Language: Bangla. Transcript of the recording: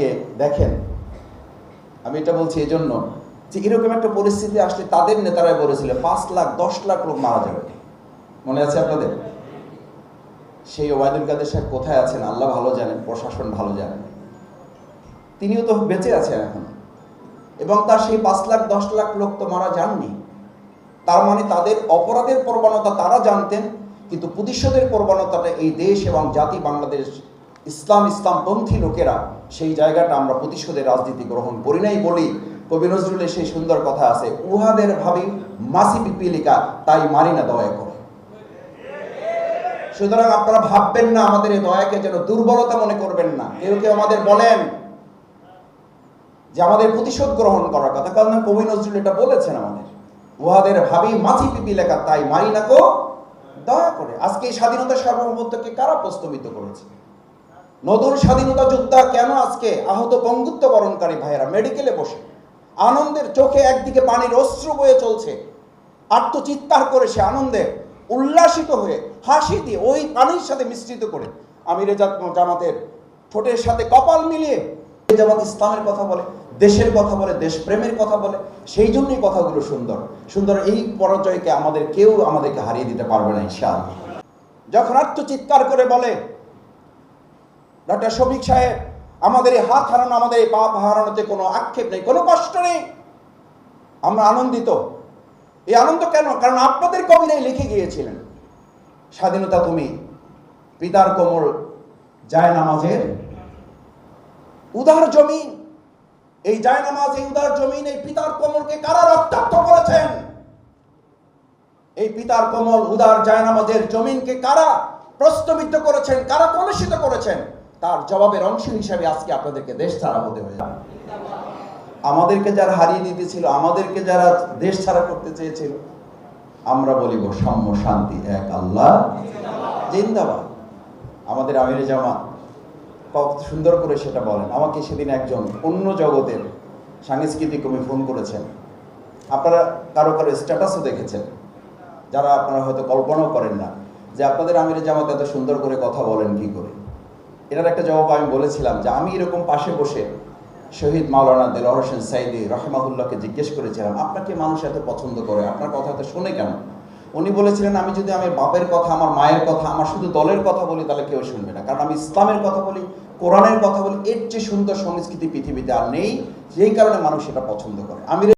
অনেকে দেখেন। আমি এটা বলছি এই জন্য যে এরকম একটা পরিস্থিতি আসলে তাদের নেতারাই বলেছিল, পাঁচ লাখ, দশ লাখ লোক মারা যাবে। মনে আছে আপনাদের? সেই ওবায়দুল কাদের সাহেব কোথায় আছেন? আল্লাহ ভালো জানেন, প্রশাসন ভালো জানেন তিনিও তো বেঁচে আছেন এখন। এবং তার সেই পাঁচ লাখ, দশ লাখ লোক তো মারা যাননি। তার মানে তাদের অপরাধের প্রবণতা তারা জানতেন, কিন্তু প্রতিশোধের প্রবণতাটা এই দেশ এবং জাতি বাংলাদেশ ইসলাম ইসলামপন্থী লোকেরা সেই জায়গাটা আমরা প্রতিশোধের রাজনীতি গ্রহণ করি নাই বলি। কবি নজরুলের সেই সুন্দর কথা আছে, উহাদের ভাবি মাসি পিপিলিকা তাই মারি না দয়া করে। সুতরাং আপনারা ভাববেন না আমাদের এই দয়াকে যেন দুর্বলতা মনে করবেন না। কেউ কেউ আমাদের বলেন যে আমাদের প্রতিশোধ গ্রহণ করার কথা, কারণ কবি নজরুল এটা বলেছেন আমাদের। উহাদের ভাবি মাছি পিপি লেখা তাই মারি না কো দয়া করে। আজকে এই স্বাধীনতা সার্বভৌমত্বকে কারা প্রস্তাবিত করেছে? নতুন স্বাধীনতা যোদ্ধা কেন আজকে আহত বঙ্গুত্ব বরণকারী ভাইয়েরা মেডিকেলে বসে? আনন্দের চোখে একদিকে পানির অস্ত্র বয়ে চলছে। আত্মচিৎকার করে সে আনন্দে উল্লাসিত হয়ে হাসি দিয়ে ওই পানির সাথে মিশ্রিত করে আমিরে জামাতের ঠোঁটের সাথে কপাল মিলিয়ে জামাত ইসলামের কথা বলে, দেশের কথা বলে, দেশপ্রেমের কথা বলে, সেই জন্যই কথাগুলো সুন্দর। সুন্দর এই পরাজয়কে আমাদের কেউ আমাদেরকে হারিয়ে দিতে পারবে না ইনশাআল্লাহ। যখন আত্মচিৎকার করে বলে ডক্টর শফিক সাহেব, আমাদের এই হাত হারানো, আমাদের এই পাপ হারানোতে কোনো আক্ষেপ নেই, কোনো কষ্ট নেই। আমরা আনন্দিত। এই আনন্দ কেন? কারণ আপনাদের কবিরাই লিখে গিয়েছিলেন। স্বাধীনতা তুমি, পিতার কোমল যায় নামাজের উদার জমিন। এই যায় নামাজ এই উদার জমিন, এই পিতার কোমলকে কারা রক্তাক্ত করেছেন? এই পিতার কোমল উদার জায়নামাজের জমিনকে কারা প্রস্তবিত করেছেন? কারা কলুষিত করেছেন? তার জবাবের অংশ হিসাবে আজকে আপনাদেরকে দেশ ছাড়া হতে হয়েছে। আমাদেরকে যারা হারিয়ে দিতেছিল আমাদেরকে যারা দেশ ছাড়া করতে চেয়েছিল, আমরা বলিব সাম্য শান্তি এক আল্লাহ। জিন্দাবাদ। আমাদের আমিরে জামা কত সুন্দর করে সেটা বলেন। আমাকে সেদিন একজন অন্য জগতের সাংস্কৃতিক কবি ফোন করেছেন। আপনারা কারও কারও স্ট্যাটাসও দেখেছেন। যারা আপনারা হয়তো কল্পনাও করেন না যে আপনাদের আমির জামাত এত সুন্দর করে কথা বলেন কি করে। এটার একটা জবাব আমি বলেছিলাম যে আমি এরকম পাশে বসে শহীদ মাওলানা দেলোয়ার হোসেন সাইদি রহমাহুল্লাহকে জিজ্ঞেস করেছিলাম আপনাকে মানুষ এত পছন্দ করে? আপনার কথা এত শোনে কেন? উনি বলেছিলেন, আমি যদি আমার বাপের কথা, আমার মায়ের কথা, আমার শুধু দলের কথা বলি, তাহলে কেউ শুনবে না। কারণ আমি ইসলামের কথা বলি, কোরআনের কথা বলি, এর চেয়ে সুন্দর সংস্কৃতি পৃথিবীতে আর নেই, যেই কারণে মানুষ এটা পছন্দ করে। আমি